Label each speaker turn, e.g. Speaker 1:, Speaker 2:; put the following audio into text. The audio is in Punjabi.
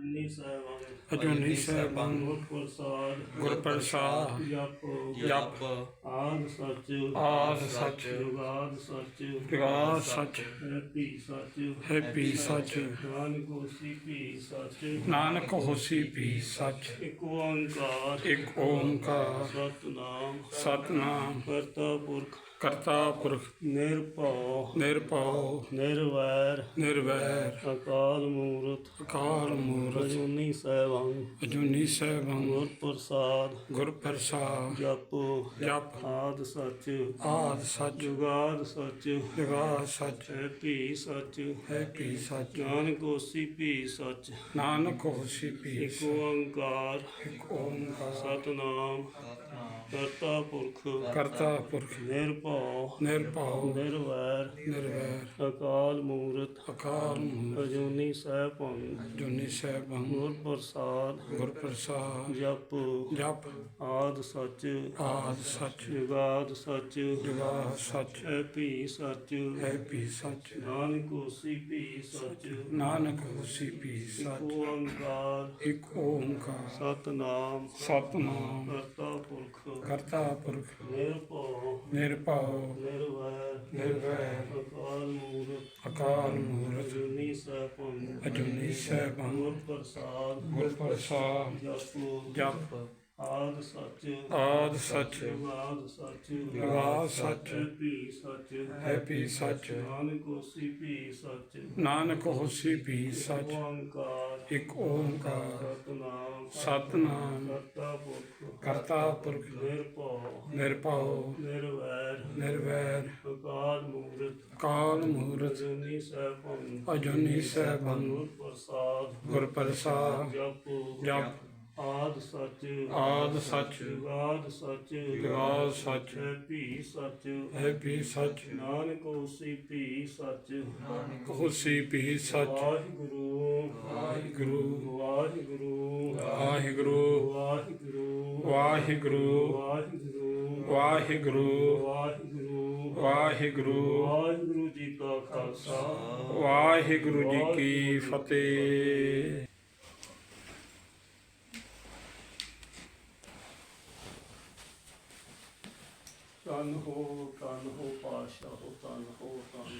Speaker 1: ਨੀ ਸਹਿਬਾਨ
Speaker 2: ਅਜੂਨੀ ਸਹਿਬਾਨ
Speaker 1: ਗੁਰ ਪ੍ਰਸਾਦ
Speaker 2: ਗੁਰ ਪ੍ਰਸਾਦ
Speaker 1: ਜਪ
Speaker 2: ਜਪ
Speaker 1: ਆਦ ਸੱਚ
Speaker 2: ਆਦ ਸੱਚ
Speaker 1: ਜੁਗਾਦ ਸੱਚ
Speaker 2: ਜੁਗਾਦ ਸੱਚ
Speaker 1: ਹੈਪੀ ਸੱਚ
Speaker 2: ਹੈ ਪੀ ਸੱਚ
Speaker 1: ਨਾਨਕ ਹੋਸੀ ਭੀ ਸੱਚ
Speaker 2: ਨਾਨਕ ਹੋਸੀ ਪੀ ਸੱਚ
Speaker 1: ਇਕ ਓੰਕਾਰ
Speaker 2: ਇੱਕ ਓੰਕਾਰ
Speaker 1: ਸਤਨਾਮ
Speaker 2: ਸਤਨਾਮ
Speaker 1: ਕਰਤਾ ਪੁਰਖ
Speaker 2: ਕਰਤਾ ਪੁਰਖ
Speaker 1: ਨਿਰਭਉ
Speaker 2: ਨਿਰਭਉ
Speaker 1: ਨਿਰਵੈਰ
Speaker 2: ਨਿਰਵੈਰ।
Speaker 1: ਅਕਾਲ ਮੂਰਤ
Speaker 2: ਅਕਾਲ ਮੂਰਤ।
Speaker 1: ਅਜੂਨੀ ਸਹਿਬਾਨ
Speaker 2: ਅਜੂਨੀ ਸਹਿਬਾਨ
Speaker 1: ਗੁਰ ਪ੍ਰਸਾਦ
Speaker 2: ਗੁਰ ਪ੍ਰਸਾਦ
Speaker 1: ਜਪ
Speaker 2: ਜਪ।
Speaker 1: ਆਦ ਸੱਚ
Speaker 2: ਆਦ ਸੱਚ।
Speaker 1: ਜੁਗਾਦ ਸੱਚ।
Speaker 2: ਜੁਗਾਦ ਸੱਚ।
Speaker 1: ਹੈ ਭੀ ਸੱਚ।
Speaker 2: ਹੈ ਪੀ ਸੱਚ।
Speaker 1: ਨਾਨਕ ਹੋਸੀ ਭੀ ਸੱਚ।
Speaker 2: ਨਾਨਕ ਹੋਸੀ ਪੀ
Speaker 1: ਇਕ ਓੰਕਾਰ।
Speaker 2: ਇੱਕ ਓੰਕਾਰ।
Speaker 1: ਸਤਨਾਮ। ਕਰਤਾ ਪੁਰਖ।
Speaker 2: ਕਰਤਾ ਪੁਰਖ।
Speaker 1: ਨਿਰਭਉ।
Speaker 2: ਨਿਰਭਉ।
Speaker 1: ਨਿਰਵੈਰ।
Speaker 2: ਨਿਰਵੈਰ।
Speaker 1: ਅਕਾਲ ਮੂਰਤ।
Speaker 2: ਅਕਾਲ ਮੂਰਤ।
Speaker 1: ਅਜੂਨੀ ਸਹਿਭੰ
Speaker 2: ਜੁਨੀ ਸਹਿਬਾਨ
Speaker 1: ਗੁਰ ਪ੍ਰਸਾਦ
Speaker 2: ਗੁਰ ਪ੍ਰਸਾਦ
Speaker 1: ਜਪ।
Speaker 2: ਜਪ।
Speaker 1: ਆਦ ਸੱਚ।
Speaker 2: ਆਦ ਸੱਚ।
Speaker 1: ਜੁਗਾਦ ਸੱਚ।
Speaker 2: ਜੁਗਾਦ ਸੱਚ।
Speaker 1: ਹੈ ਭੀ ਸੱਚ।
Speaker 2: ਹੈ ਪੀ ਸੱਚ।
Speaker 1: ਨਾਨਕ ਹੋਸੀ ਭੀ ਸੱਚ।
Speaker 2: ਨਾਨਕ ਹੋਸੀ ਪੀ ਸੱਚ।
Speaker 1: ਓੰਕਾਰ।
Speaker 2: ਇੱਕ ਓੰਕਾਰ।
Speaker 1: ਸਤਨਾਮ।
Speaker 2: ਸਤਨਾਮ।
Speaker 1: ਕਰਤਾ ਪੁਰਖ।
Speaker 2: ਕਰਤਾ ਪੁਰਖ।
Speaker 1: ਨਿਰਭਉ
Speaker 2: ਨਿਰਭਉ
Speaker 1: ਨਿਰਵੈਰ
Speaker 2: ਨਿਰਵੈਰ
Speaker 1: ਅਕਾਲ ਮੂਰਤ।
Speaker 2: ਅਕਾਲ ਮੂਰਤ।
Speaker 1: ਅਜੂਨੀ ਸਹਿਭੰ
Speaker 2: ਅਜੂਨੀ ਸਹਿਬਾਨ
Speaker 1: ਗੁਰ ਪ੍ਰਸਾਦ
Speaker 2: ਗੁਰ ਪ੍ਰਸਾਦ
Speaker 1: ਜਪ।
Speaker 2: ਜਪ।
Speaker 1: ਆਦ ਸੱਚ
Speaker 2: ਆਦ ਸੱਚ।
Speaker 1: ਜੁਗਾਦ ਸੱਚ
Speaker 2: ਜੁਗਾਦ ਸੱਚ।
Speaker 1: ਭੀ ਸੱਚ।
Speaker 2: ਹੈ ਪੀ ਸੱਚ।
Speaker 1: ਨਾਨਕ ਹੋਸੀ ਭੀ ਸੱਚ।
Speaker 2: ਨਾਨਕ ਹੋਸੀ ਪੀ ਸੱਚ।
Speaker 1: ਓੰਕਾਰ
Speaker 2: ਇੱਕ ਓੰਕਾਰ।
Speaker 1: ਸਤਨਾਮ।
Speaker 2: ਸਤਨਾਮ।
Speaker 1: ਕਰਤਾ ਪੁਰਖ।
Speaker 2: ਕਰਤਾ ਪੁਰਖ।
Speaker 1: ਨਿਰਭਉ।
Speaker 2: ਨਿਰਭਉ।
Speaker 1: ਨਿਰਵੈਰ।
Speaker 2: ਨਿਰਵੈਰ।
Speaker 1: ਅਕਾਲ ਮੂਰਤ।
Speaker 2: ਕਾਲ ਮੂਰਤ।
Speaker 1: ਅਜੂਨੀ ਸਹਿਭੰ
Speaker 2: ਅਜੂਨੀ ਸਹਿਬਾਨ
Speaker 1: ਗੁਰ ਪ੍ਰਸਾਦ
Speaker 2: ਗੁਰ ਪ੍ਰਸਾਦ
Speaker 1: ਜਪ।
Speaker 2: ਜਪ।
Speaker 1: ਆਦ ਸੱਚ
Speaker 2: ਆਦ ਸੱਚ
Speaker 1: ਜੁਗਾਦ ਸੱਚ
Speaker 2: ਜੁਗਾਦ ਸੱਚ
Speaker 1: ਹੈ ਭੀ ਸੱਚ
Speaker 2: ਹੈ ਪੀ ਸੱਚ
Speaker 1: ਨਾਨਕ ਹੋਸੀ ਭੀ ਸੱਚ।
Speaker 2: ਹੋਸੀ ਪੀ ਸੱਚ।
Speaker 1: ਵਾਹਿਗੁਰੂ
Speaker 2: ਵਾਹਿਗੁਰੂ
Speaker 1: ਵਾਹਿਗੁਰੂ
Speaker 2: ਵਾਹਿਗੁਰੂ
Speaker 1: ਵਾਹਿਗੁਰੂ
Speaker 2: ਵਾਹਿਗੁਰੂ
Speaker 1: ਵਾਹਿਗੁਰੂ
Speaker 2: ਵਾਹਿਗੁਰੂ
Speaker 1: ਵਾਹਿਗੁਰੂ
Speaker 2: ਵਾਹਿਗੁਰੂ
Speaker 1: ਵਾਹਿਗੁਰੂ ਜੀ ਕਾ ਖਾਲਸਾ।
Speaker 2: ਵਾਹਿਗੁਰੂ ਜੀ ਕੀ ਫਤਿਹ। ਤਨ ਹੋ ਤਨ ਹੋ ਪਾਸ਼ਾ ਹੋ ਤਨ ਹੋ ਤਨ